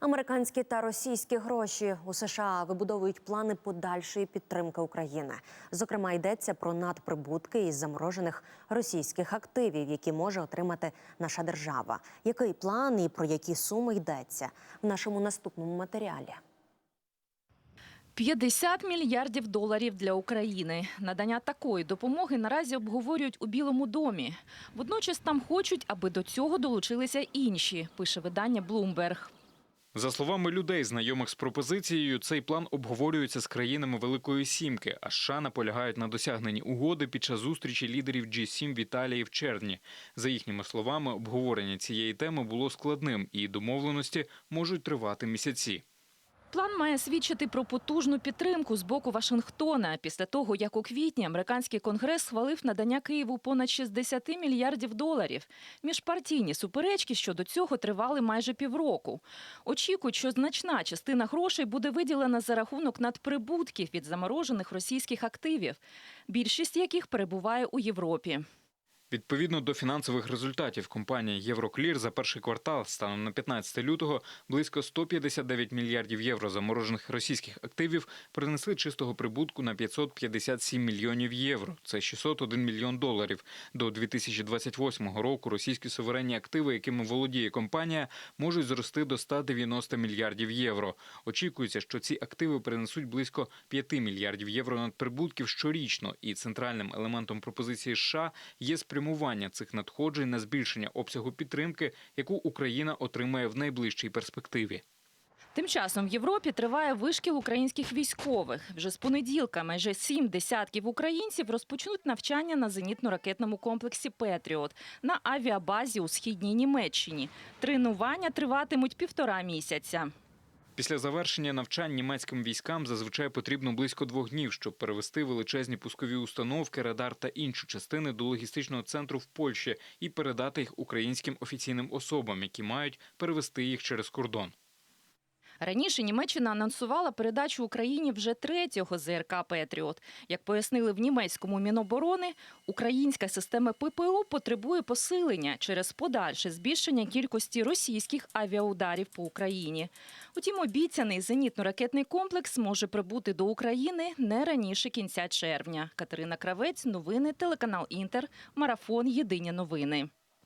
Американські та російські гроші у США вибудовують плани подальшої підтримки України. Зокрема, йдеться про надприбутки із заморожених російських активів, які може отримати наша держава. Який план і про які суми йдеться в нашому наступному матеріалі? 50 мільярдів доларів для України. Надання такої допомоги наразі обговорюють у Білому домі. Водночас там хочуть, аби до цього долучилися інші, пише видання Bloomberg. За словами людей, знайомих з пропозицією, цей план обговорюється з країнами Великої Сімки, а США наполягають на досягненні угоди під час зустрічі лідерів G7 в Італії в червні. За їхніми словами, обговорення цієї теми було складним, і домовленості можуть тривати місяці. План має свідчити про потужну підтримку з боку Вашингтона після того, як у квітні американський конгрес схвалив надання Києву понад 60 мільярдів доларів. Міжпартійні суперечки щодо цього тривали майже півроку. Очікують, що значна частина грошей буде виділена за рахунок надприбутків від заморожених російських активів, більшість яких перебуває у Європі. Відповідно до фінансових результатів компанії Євроклір за перший квартал станом на 15 лютого близько 159 мільярдів євро заморожених російських активів принесли чистого прибутку на 557 мільйонів євро. Це 601 мільйон доларів. До 2028 року російські суверенні активи, якими володіє компанія, можуть зрости до 190 мільярдів євро. Очікується, що ці активи принесуть близько 5 мільярдів євро надприбутків щорічно, і центральним елементом пропозиції США є спрямування цих надходжень на збільшення обсягу підтримки, яку Україна отримає в найближчій перспективі. Тим часом в Європі триває вишкіл українських військових. Вже з понеділка майже сім десятків українців розпочнуть навчання на зенітно-ракетному комплексі Петріот на авіабазі у східній Німеччині. Тренування триватимуть півтора місяця. Після завершення навчань німецьким військам зазвичай потрібно близько двох днів, щоб перевести величезні пускові установки, радар та інші частини до логістичного центру в Польщі і передати їх українським офіційним особам, які мають перевести їх через кордон. Раніше Німеччина анонсувала передачу Україні вже третього ЗРК Петріот. Як пояснили в німецькому міноборони, українська система ППО потребує посилення через подальше збільшення кількості російських авіаударів по Україні. Утім, обіцяний зенітно-ракетний комплекс може прибути до України не раніше кінця червня. Катерина Кравець, новини, телеканал Інтер, марафон Єдині новини.